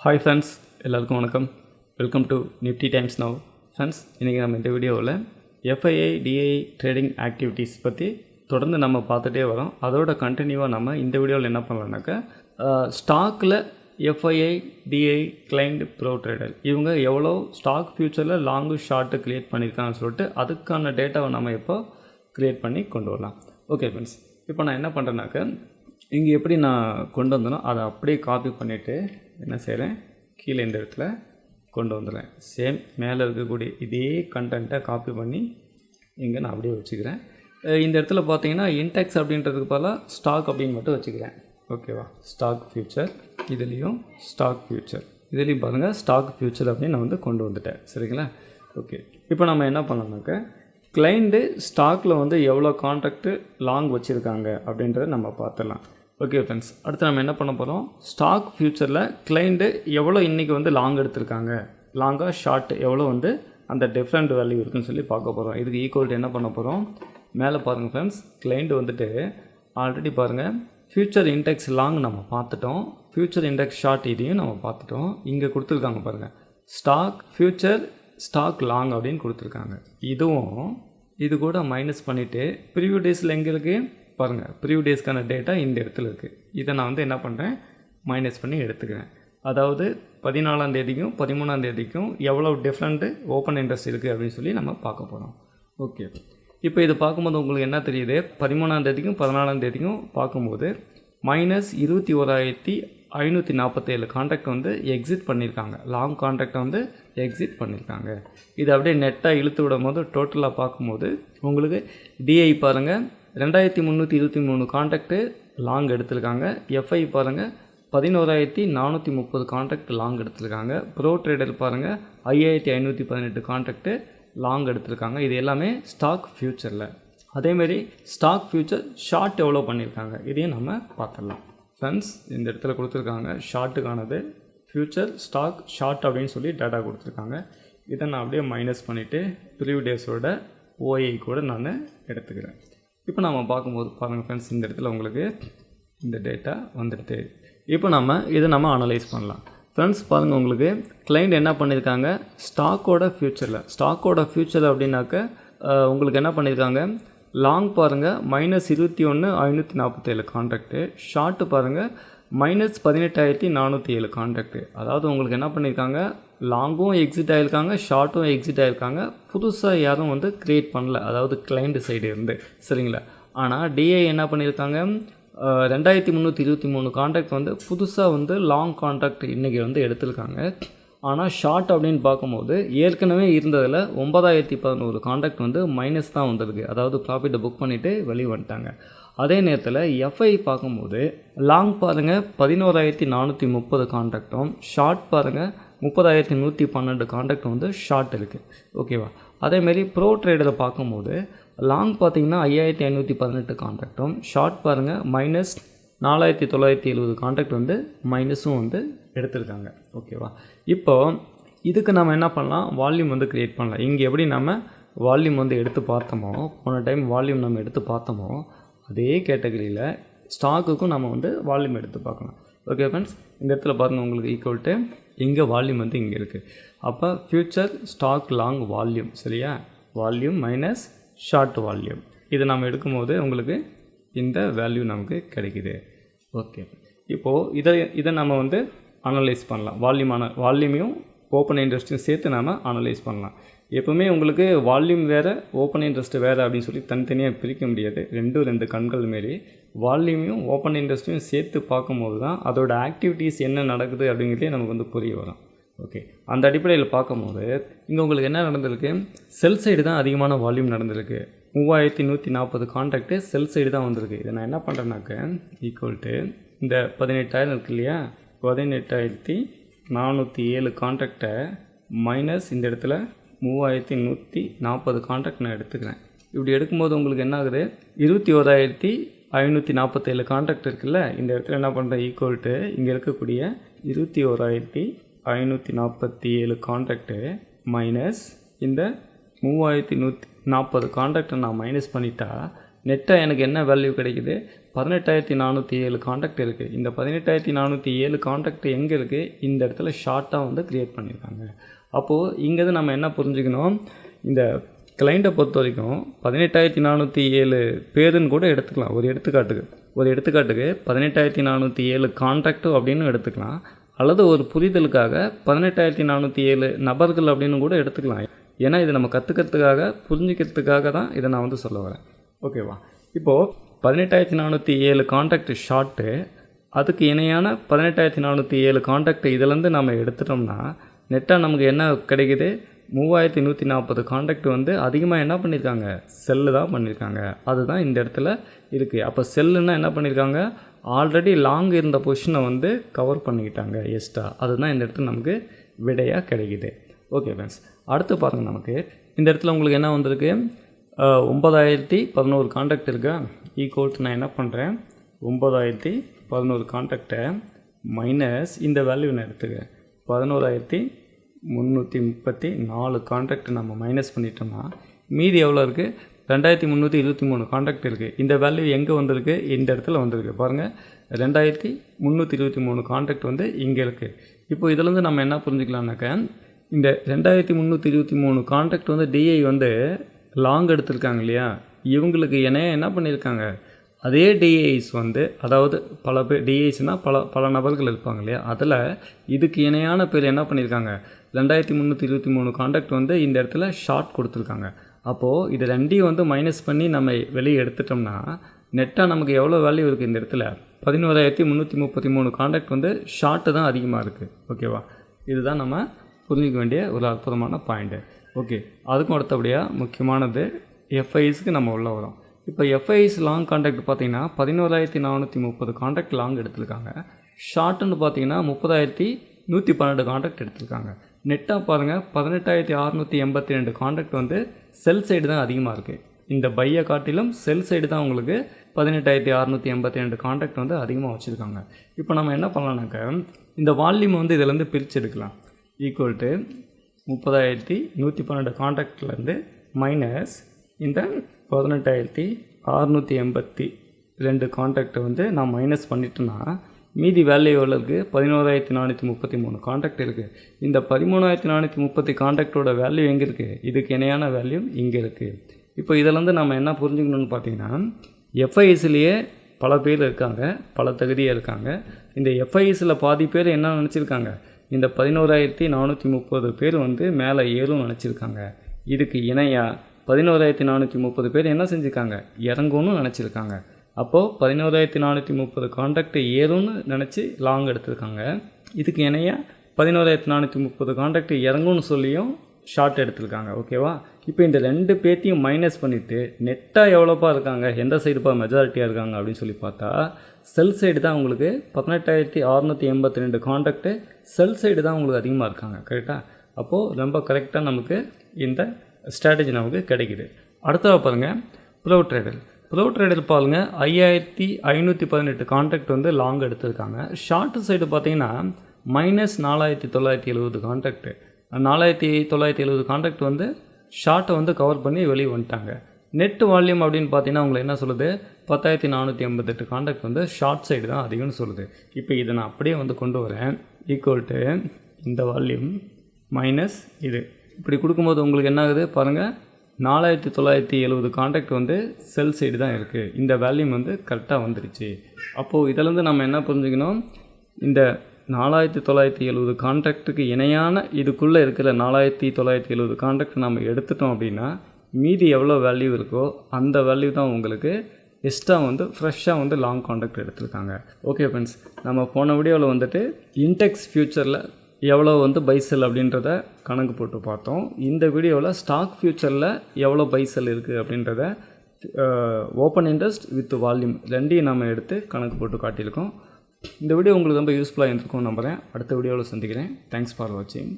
Hi friends எல்லாருக்கும் வணக்கம். Welcome to Nifty Times Now friends இன்றைக்கி நம்ம இந்த வீடியோவில் எஃப்ஐஐ டிஐ ட்ரேடிங் ஆக்டிவிட்டீஸ் பற்றி தொடர்ந்து நம்ம பார்த்துட்டே வரோம். அதோட கண்டினியூவாக நம்ம இந்த வீடியோவில் என்ன பண்ணலான்னாக்கா ஸ்டாக்கில் FII DI client pro trader இவங்க எவ்வளோ ஸ்டாக் ஃபியூச்சரில் லாங்கு ஷார்ட்டு க்ரியேட் பண்ணியிருக்காங்கன்னு சொல்லிட்டு அதுக்கான டேட்டாவை நம்ம இப்போ க்ரியேட் பண்ணி கொண்டு வரலாம். ஓகே ஃப்ரெண்ட்ஸ் இப்போ நான் என்ன பண்ணுறேன்னாக்க இங்கே எப்படி நான் கொண்டு வந்தேனோ அதை அப்படியே காப்பி பண்ணிவிட்டு என்ன செய்கிறேன் கீழே இந்த இடத்துல கொண்டு வந்துடுறேன். சேம் மேலே இருக்கக்கூடிய இதே கண்டென்ட்டை காப்பி பண்ணி இங்கே நான் அப்படியே வச்சுக்கிறேன். இந்த இடத்துல பார்த்தீங்கன்னா இன்டெக்ஸ் அப்படின்றதுக்கு பதிலாக ஸ்டாக் அப்படின்னு மட்டும் வச்சுக்கிறேன். ஓகேவா ஸ்டாக் ஃபியூச்சர் இதுலேயும் ஸ்டாக் ஃபியூச்சர் இதுலேயும் பாருங்கள் ஸ்டாக் ஃபியூச்சர் அப்படின்னு நான் வந்து கொண்டு வந்துட்டேன். சரிங்களா? ஓகே இப்போ நம்ம என்ன பண்ணோம்னாக்க கிளைண்ட்டு ஸ்டாக்கில் வந்து எவ்வளோ கான்ட்ராக்ட்டு லாங் வச்சுருக்காங்க அப்படின்றத நம்ம பார்த்துடலாம். ஓகே ஃப்ரெண்ட்ஸ் அடுத்து நம்ம என்ன பண்ண போகிறோம் ஸ்டாக் ஃப்யூச்சரில் கிளைண்ட்டு எவ்வளோ இன்றைக்கி வந்து லாங் எடுத்திருக்காங்க? லாங்காக ஷார்ட் எவ்வளோ வந்து அந்த டிஃப்ரெண்ட் வேல்யூ இருக்குன்னு சொல்லி பார்க்க போகிறோம் இதுக்கு ஈக்குவல்ட்டு என்ன பண்ண போகிறோம் மேலே பாருங்கள் ஃப்ரெண்ட்ஸ் கிளைண்ட் வந்துட்டு ஆல்ரெடி பாருங்கள் ஃப்யூச்சர் இண்டெக்ஸ் லாங் நம்ம பார்த்துட்டோம். ஃப்யூச்சர் இண்டெக்ஸ் ஷார்ட் இதையும் நம்ம பார்த்துட்டோம். இங்கே கொடுத்துருக்காங்க பாருங்கள் ஸ்டாக் ஃப்யூச்சர் ஸ்டாக் லாங் அப்படின்னு கொடுத்துருக்காங்க. இதுவும் இது கூட மைனஸ் பண்ணிவிட்டு ப்ரீவியூ டேஸில் எங்கே இருக்குது பாருங்கள் ப்ரீவ் டேஸ்க்கான டேட்டா இந்த இடத்துல இருக்குது இதை நான் வந்து என்ன பண்ணுறேன் மைனஸ் பண்ணி எடுத்துக்கிறேன். அதாவது பதினாலாம் தேதிக்கும் பதிமூணாம் தேதிக்கும் எவ்வளோ டிஃப்ரெண்ட்டு ஓப்பன் இன்ட்ரெஸ்ட் இருக்குது அப்படின்னு சொல்லி நம்ம பார்க்க போகிறோம் ஓகே இப்போ இது பார்க்கும்போது உங்களுக்கு என்ன தெரியுது? பதிமூணாம் தேதிக்கும் பதினாலாம் தேதிக்கும் பார்க்கும்போது மைனஸ் இருபத்தி ஓராயிரத்தி ஐநூற்றி நாற்பத்தேழு கான்ட்ராக்ட் வந்து எக்ஸிட் பண்ணியிருக்காங்க லாங் கான்ட்ராக்டை வந்து எக்ஸிட் பண்ணியிருக்காங்க இது அப்படியே நெட்டாக இழுத்து விடும் போது டோட்டலாக பார்க்கும்போது உங்களுக்கு டிஐ பாருங்கள் ரெண்டாயிரத்தி முந்நூற்றி இருபத்தி மூணு கான்ட்ராக்ட்டு லாங் எடுத்திருக்காங்க. எஃப்ஐ பாருங்கள் பதினோராயிரத்தி நானூற்றி முப்பது கான்ட்ராக்ட் லாங் எடுத்திருக்காங்க. ப்ரோ ட்ரேடர் பாருங்கள் ஐயாயிரத்தி ஐநூற்றி பதினெட்டு கான்ட்ராக்ட்டு லாங் எடுத்திருக்காங்க. இது எல்லாமே ஸ்டாக் ஃப்யூச்சரில் அதேமாரி ஸ்டாக் ஃப்யூச்சர் ஷார்ட் எவ்வளோ பண்ணியிருக்காங்க இதையும் நம்ம பார்த்துடலாம். ஃப்ரெண்ட்ஸ் இந்த இடத்துல கொடுத்துருக்காங்க. ஷார்ட்டுக்கானது ஃப்யூச்சர் ஸ்டாக் ஷார்ட் அப்படின்னு சொல்லி டேட்டா கொடுத்துருக்காங்க. இதை நான் அப்படியே மைனஸ் பண்ணிவிட்டு ப்ரீவ் டேஸோட ஓஐ கூட நான் எடுத்துக்கிறேன். இப்போ நம்ம பார்க்கும்போது பாருங்கள் ஃப்ரெண்ட்ஸ் இந்த இடத்துல உங்களுக்கு இந்த டேட்டா வந்துடுது. இப்போ நம்ம இதை நம்ம அனலைஸ் பண்ணலாம். ஃப்ரெண்ட்ஸ் பாருங்கள் உங்களுக்கு கிளைண்ட் என்ன பண்ணியிருக்காங்க? ஸ்டாக்கோட ஃப்யூச்சரில் ஸ்டாக்கோட ஃப்யூச்சர் அப்படின்னாக்க உங்களுக்கு என்ன பண்ணியிருக்காங்க? லாங் பாருங்கள் மைனஸ் இருபத்தி ஒன்று ஐநூற்றி நாற்பத்தேழு கான்ட்ராக்ட்டு ஷார்ட்டு பாருங்கள் மைனஸ் பதினெட்டாயிரத்தி நானூற்றி ஏழு கான்ட்ராக்ட்டு அதாவது உங்களுக்கு என்ன பண்ணியிருக்காங்க? லாங்கும் எக்ஸிட் ஆகிருக்காங்க ஷார்ட்டும் எக்ஸிட் ஆகிருக்காங்க புதுசாக யாரும் வந்து க்ரியேட் பண்ணல. அதாவது கிளைண்ட் சைடு இருந்து. சரிங்களா? ஆனால் டிஐ என்ன பண்ணியிருக்காங்க ரெண்டாயிரத்தி முந்நூற்றி இருபத்தி மூணு கான்ட்ராக்ட் வந்து புதுசாக வந்து லாங் கான்ட்ராக்ட் இன்றைக்கி வந்து எடுத்திருக்காங்க. ஆனால் ஷார்ட் அப்படின்னு பார்க்கும்போது ஏற்கனவே இருந்ததில் ஒன்பதாயிரத்தி பதினோரு கான்ட்ராக்ட் வந்து மைனஸ் தான் வந்திருக்கு. அதாவது ப்ராஃபிட்டை புக் பண்ணிவிட்டு வெளியே வந்துட்டாங்க. அதே நேரத்தில் எஃப்ஐ பார்க்கும்போது லாங் பாருங்கள் பதினோராயிரத்தி நானூற்றி முப்பது கான்ட்ராக்டும் ஷார்ட் பாருங்கள் முப்பதாயிரத்தி நூற்றி பன்னெண்டு கான்ட்ராக்ட் வந்து ஷார்ட் இருக்குது ஓகேவா அதேமாரி ப்ரோ ட்ரேடரை பார்க்கும்போது லாங் பார்த்தீங்கன்னா ஐயாயிரத்தி ஐநூற்றி பதினெட்டு கான்ட்ராக்டும் ஷார்ட் பாருங்கள் மைனஸ் நாலாயிரத்தி தொள்ளாயிரத்தி எழுபது கான்ட்ராக்ட் வந்து மைனஸும் வந்து எடுத்திருக்காங்க. ஓகேவா இப்போ இதுக்கு நம்ம என்ன பண்ணலாம்? வால்யூம் வந்து க்ரியேட் பண்ணலாம். இங்கே எப்படி நம்ம வால்யூம் வந்து எடுத்து பார்த்தோமோ போன டைம் வால்யூம் நம்ம எடுத்து பார்த்தோமோ அதே கேட்டகரியில் ஸ்டாக்குக்கும் நம்ம வந்து வால்யூம் எடுத்து பார்க்கலாம். ஓகே ஃப்ரெண்ட்ஸ் இந்த இடத்துல பாருங்கள் உங்களுக்கு ஈக்குவல் டு இங்கே வால்யூம் வந்து இங்கே இருக்குது அப்போ ஃப்யூச்சர் ஸ்டாக் லாங் வால்யூம் சரியா? வால்யூம் மைனஸ் ஷார்ட் வால்யூம் இதை நம்ம எடுக்கும்போது உங்களுக்கு இந்த வேல்யூ நமக்கு கிடைக்குது. ஓகே இப்போது இதை இதை நம்ம வந்து அனலைஸ் பண்ணலாம். வால்யூமான வால்யூமையும் ஓப்பன் இன்ட்ரெஸ்ட்டையும் சேர்த்து நாம் அனலைஸ் பண்ணலாம். எப்போவுமே உங்களுக்கு வால்யூம் வேறு ஓப்பன் இன்ட்ரெஸ்ட் வேறு அப்படின்னு சொல்லி தனித்தனியாக பிரிக்க முடியாது. ரெண்டும் ரெண்டு கண்கள் மாரி வால்யூமையும் ஓப்பன் இன்ட்ரெஸ்ட்டையும் சேர்த்து பார்க்கும்போது தான் அதோட ஆக்டிவிட்டீஸ் என்ன நடக்குது அப்படிங்கிறதே நமக்கு வந்து புரிய வரும். ஓகே அந்த அடிப்படையில் பார்க்கும்போது இங்கே உங்களுக்கு என்ன நடந்திருக்கு? செல் சைடு தான் அதிகமான வால்யூம் நடந்திருக்கு. மூவாயிரத்தி நூற்றி நாற்பது கான்ட்ராக்ட்டு செல் சைடு தான் வந்திருக்கு. இதை நான் என்ன பண்ணுறேன்னாக்க ஈக்குவல் டு இந்த பதினெட்டாயிரம் இருக்கு இல்லையா? பதினெட்டாயிரத்தி நானூற்றி ஏழு கான்ட்ராக்டை மைனஸ் இந்த இடத்துல மூவாயிரத்தி நூற்றி நாற்பது கான்ட்ராக்ட் நான் எடுத்துக்கிறேன். இப்படி எடுக்கும்போது உங்களுக்கு என்ன ஆகுது? இருபத்தி ஓராயிரத்தி ஐநூற்றி நாற்பத்தேழு கான்ட்ராக்ட் இருக்குல்ல? இந்த இடத்துல என்ன பண்ணுறேன் ஈக்குவல் டு இங்கே இருக்கக்கூடிய இருபத்தி ஓராயிரத்தி ஐநூற்றி நாற்பத்தி ஏழு கான்ட்ராக்டு மைனஸ் இந்த மூவாயிரத்தி நூற்றி நாற்பது கான்ட்ராக்டை நான் மைனஸ் பண்ணிட்டா நெட்டாக எனக்கு என்ன வேல்யூ கிடைக்குது? பதினெட்டாயிரத்தி நானூற்றி ஏழு காண்டாக்ட் இருக்குது இந்த பதினெட்டாயிரத்தி நானூற்றி ஏழு காண்டாக்ட் எங்கே இருக்குது இந்த இடத்துல ஷார்ட்டாக வந்து க்ரியேட் பண்ணியிருக்காங்க அப்போது இங்கேருந்து நம்ம என்ன புரிஞ்சுக்கணும்? இந்த கிளைண்ட்டை பொறுத்த வரைக்கும் பதினெட்டாயிரத்தி நானூற்றி ஏழு பேருன்னு கூட எடுத்துக்கலாம். ஒரு எடுத்துக்காட்டுக்கு. ஒரு எடுத்துக்காட்டுக்கு பதினெட்டாயிரத்தி நானூற்றி ஏழு கான்ட்ராக்டு அப்படின்னு எடுத்துக்கலாம். அல்லது ஒரு புரிதலுக்காக பதினெட்டாயிரத்தி நானூற்றி ஏழு நபர்கள் அப்படின்னு கூட எடுத்துக்கலாம். ஏன்னா இது நம்ம கற்றுக்கிறதுக்காக புரிஞ்சுக்கிறதுக்காக தான் இதை நான் வந்து சொல்ல வரேன். ஓகேவா இப்போது பதினெட்டாயிரத்தி நானூற்றி ஏழு கான்ட்ராக்ட் ஷார்ட்டு அதுக்கு இணையான பதினெட்டாயிரத்தி நானூற்றி ஏழு கான்ட்ராக்ட் இதிலேருந்து நம்ம எடுத்துட்டோம்னா நெட்டாக நமக்கு என்ன கிடைக்குது? மூவாயிரத்தி நூற்றி நாற்பது காண்டாக்ட் வந்து அதிகமாக என்ன பண்ணியிருக்காங்க செல்லு தான் பண்ணியிருக்காங்க அதுதான் இந்த இடத்துல இருக்குது அப்போ செல்லுன்னா என்ன பண்ணியிருக்காங்க ஆல்ரெடி லாங் இருந்த பொசிஷனை வந்து கவர் பண்ணிக்கிட்டாங்க எஸ்டா அதுதான் இந்த இடத்துல நமக்கு விடையாக கிடைக்குது. ஓகே ஃப்ரெண்ட்ஸ் அடுத்து பாருங்கள் நமக்கு. இந்த இடத்துல உங்களுக்கு என்ன வந்திருக்கு? ஒம்பதாயிரத்தி ஒன்பதாயிரத்தி பதினோரு காண்டாக்ட் இருக்கா? ஈக்குவல் நான் என்ன பண்ணுறேன் ஒம்பதாயிரத்தி பதினோரு காண்டாக்டை மைனஸ் இந்த வேல்யூ நான் எடுத்துக்கிறேன் பதினோராயிரத்தி முந்நூற்றி முப்பத்தி நாலு கான்ட்ராக்ட் நம்ம மைனஸ் பண்ணிட்டோம்னா மீதி எவ்வளோ இருக்குது ரெண்டாயிரத்தி முந்நூற்றி இருபத்தி மூணு கான்ட்ராக்ட் இருக்குது இந்த வேல்யூ எங்கே வந்திருக்கு? இந்த இடத்துல வந்திருக்கு. பாருங்கள் ரெண்டாயிரத்தி முந்நூற்றி இருபத்தி மூணு கான்ட்ராக்ட் வந்து இங்கே இருக்குது இப்போ இதுலேருந்து நம்ம என்ன புரிஞ்சுக்கலாம்னாக்க இந்த ரெண்டாயிரத்தி முந்நூற்றி இருபத்தி மூணு கான்ட்ராக்ட் வந்து டிஐ வந்து லாங் எடுத்திருக்காங்க இல்லையா? இவங்களுக்கு என்ன என்ன பண்ணியிருக்காங்க? அதே டிஐஸ் வந்து அதாவது பல பேர் டிஐஸ்னால் பல பல நபர்கள் இருப்பாங்க இல்லையா? அதில் இதுக்கு இணையான பேர் என்ன பண்ணியிருக்காங்க ரெண்டாயிரத்தி முந்நூற்றி இருபத்தி மூணு காண்டாக்ட் வந்து இந்த இடத்துல ஷார்ட் கொடுத்துருக்காங்க. அப்போது இது ரெண்டையும் வந்து மைனஸ் பண்ணி நம்ம வெளியே எடுத்துட்டோம்னா நெட்டாக நமக்கு எவ்வளோ வேல்யூ இருக்குது இந்த இடத்துல? பதினோராயிரத்தி முந்நூற்றி முப்பத்தி மூணு காண்டாக்ட் வந்து ஷார்ட்டு தான் அதிகமாக இருக்குது ஓகேவா இதுதான் நம்ம புரிஞ்சிக்க வேண்டிய ஒரு அற்புதமான பாயிண்ட்டு ஓகே அதுக்கும் அடுத்தபடியாக முக்கியமானது எஃப்ஐஸ்க்கு நம்ம உள்ளே வரோம். இப்போ எஃப்ஐஸ் லாங் கான்ட்ராக்ட் பார்த்தீங்கன்னா பதினோராயிரத்தி நானூற்றி முப்பது கான்ட்ராக்ட் லாங் எடுத்திருக்காங்க. ஷார்ட்டுன்னு பார்த்தீங்கன்னா முப்பதாயிரத்தி நூற்றி பன்னெண்டு கான்ட்ராக்ட் எடுத்திருக்காங்க. நெட்டாக பாருங்கள் பதினெட்டாயிரத்தி அறநூற்றி எண்பத்தி ரெண்டு கான்ட்ராக்ட் வந்து செல் சைடு தான் அதிகமாக இருக்குது இந்த பையை காட்டிலும் செல் சைடு தான் உங்களுக்கு பதினெட்டாயிரத்தி அறநூற்றி எண்பத்தி ரெண்டு கான்ட்ராக்ட் வந்து அதிகமாக வச்சுருக்காங்க. இப்போ நம்ம என்ன பண்ணலாம்னாக்க இந்த வால்யூம் வந்து இதிலேருந்து பிரித்து எடுக்கலாம். ஈக்குவல் டு முப்பதாயிரத்தி நூற்றி பன்னெண்டு காண்டாக்ட்லேருந்து மைனஸ் இந்த பதினெட்டாயிரத்தி அறநூற்றி எண்பத்தி ரெண்டு காண்டாக்டை வந்து நான் மைனஸ் பண்ணிட்டேன்னா மீதி வேல்யூ எவ்வளோ இருக்குது பதினோராயிரத்தி நானூற்றி முப்பத்தி மூணு காண்டாக்ட் இருக்குது இந்த பதிமூணாயிரத்தி நானூற்றி முப்பத்தி காண்டாக்டோட வேல்யூ எங்கே இருக்குது இதுக்கு இணையான வேல்யூ இங்கே இருக்குது இப்போ இதிலேருந்து நம்ம என்ன புரிஞ்சுக்கணும்னு பார்த்தீங்கன்னா எஃப்ஐஎஸ்லேயே பல பேர் இருக்காங்க பல தகுதியாக இருக்காங்க. இந்த எஃப்ஐஎஸில் பாதி பேர் என்ன நினச்சிருக்காங்க? இந்த பதினோராயிரத்தி நானூற்றி முப்பது பேர் வந்து மேலே ஏறும் நினச்சிருக்காங்க. இதுக்கு இணையாக பதினோராயிரத்தி நானூற்றி முப்பது பேர் என்ன செஞ்சுருக்காங்க? இறங்கும்னு நினச்சிருக்காங்க. அப்போது பதினோராயிரத்தி நானூற்றி முப்பது காண்டாக்ட் ஏறும்னு நினச்சி லாங் எடுத்திருக்காங்க. இதுக்கு இணைய பதினோராயிரத்தி நானூற்றி முப்பது காண்டாக்ட் இறங்கும்னு சொல்லியும் ஷார்ட் எடுத்திருக்காங்க. ஓகேவா இப்போ இந்த ரெண்டு பேர்த்தையும் மைனஸ் பண்ணிவிட்டு நெட்டாக எவ்வளோப்பா இருக்காங்க? எந்த சைடுப்பா மெஜாரிட்டியாக இருக்காங்க? அப்படின்னு சொல்லி பார்த்தா செல் சைடு தான் உங்களுக்கு பதினெட்டாயிரத்தி அறநூற்றி எண்பத்தி ரெண்டு காண்டாக்ட்டு செல் சைடு தான் உங்களுக்கு அதிகமாக இருக்காங்க. கரெக்டாக அப்போது ரொம்ப கரெக்டாக நமக்கு இந்த ஸ்ட்ராட்டஜி நமக்கு கிடைக்குது. அடுத்ததாக பாருங்கள் ப்ரோ ட்ரேடல் ப்ரோ ட்ரேடர் பாருங்கள் ஐயாயிரத்தி ஐநூற்றி பதினெட்டு கான்ட்ராக்ட் வந்து லாங் எடுத்திருக்காங்க. ஷார்ட் சைடு பார்த்தீங்கன்னா மைனஸ் நாலாயிரத்தி தொள்ளாயிரத்தி எழுபது கான்ட்ராக்ட் நாலாயிரத்தி தொள்ளாயிரத்தி எழுபது கான்ட்ராக்ட் வந்து ஷார்ட்டை வந்து கவர் பண்ணி வெளியே வந்துட்டாங்க. நெட் வால்யூம் அப்படின்னு பார்த்தீங்கன்னா உங்களை என்ன சொல்லுது? பத்தாயிரத்தி நானூற்றி எண்பத்தெட்டு காண்டாக்ட் வந்து ஷார்ட் சைடு தான் அதிகம்னு சொல்லுது. இப்போ இதை நான் அப்படியே வந்து கொண்டு வரேன். ஈக்குவல் டு இந்த வால்யூம் மைனஸ் இது. இப்படி கொடுக்கும்போது உங்களுக்கு என்ன ஆகுது பாருங்கள் நாலாயிரத்தி தொள்ளாயிரத்தி எழுபது கான்ட்ராக்ட் வந்து செல் சைடு தான் இருக்குது இந்த வேல்யூம் வந்து கரெக்டாக வந்துருச்சு. அப்போது இதிலேருந்து நம்ம என்ன புரிஞ்சுக்கணும்? இந்த நாலாயிரத்தி தொள்ளாயிரத்தி எழுபது கான்ட்ராக்ட்டுக்கு இணையான இதுக்குள்ளே இருக்கிற நாலாயிரத்தி தொள்ளாயிரத்தி எழுபது கான்ட்ராக்ட் நம்ம எடுத்துட்டோம் அப்படின்னா மீதி எவ்வளோ வேல்யூ இருக்கோ அந்த வேல்யூ தான் உங்களுக்கு எக்ஸ்ட்ரா வந்து ஃப்ரெஷ்ஷாக வந்து லாங் கான்ட்ராக்ட் எடுத்திருக்காங்க. ஓகே ஃப்ரெண்ட்ஸ் நம்ம போன வீடியோவில் வந்துட்டு இன்டெக்ஸ் ஃப்யூச்சரில் எவ்வளோ வந்து பைசல் அப்படின்றத கணக்கு போட்டு பார்த்தோம். இந்த வீடியோவில் ஸ்டாக் ஃப்யூச்சரில் எவ்வளோ பைசல் இருக்குது அப்படின்றத ஓப்பன் இன்ட்ரெஸ்ட் வித் வால்யூம் ரெண்டையும் நம்ம எடுத்து கணக்கு போட்டு காட்டியிருக்கோம். இந்த வீடியோ உங்களுக்கு ரொம்ப யூஸ்ஃபுல்லாக இருந்திருக்கும் நம்புகிறேன் அடுத்த வீடியோவில் சந்திக்கிறேன். தேங்க்ஸ் ஃபார் வாட்சிங்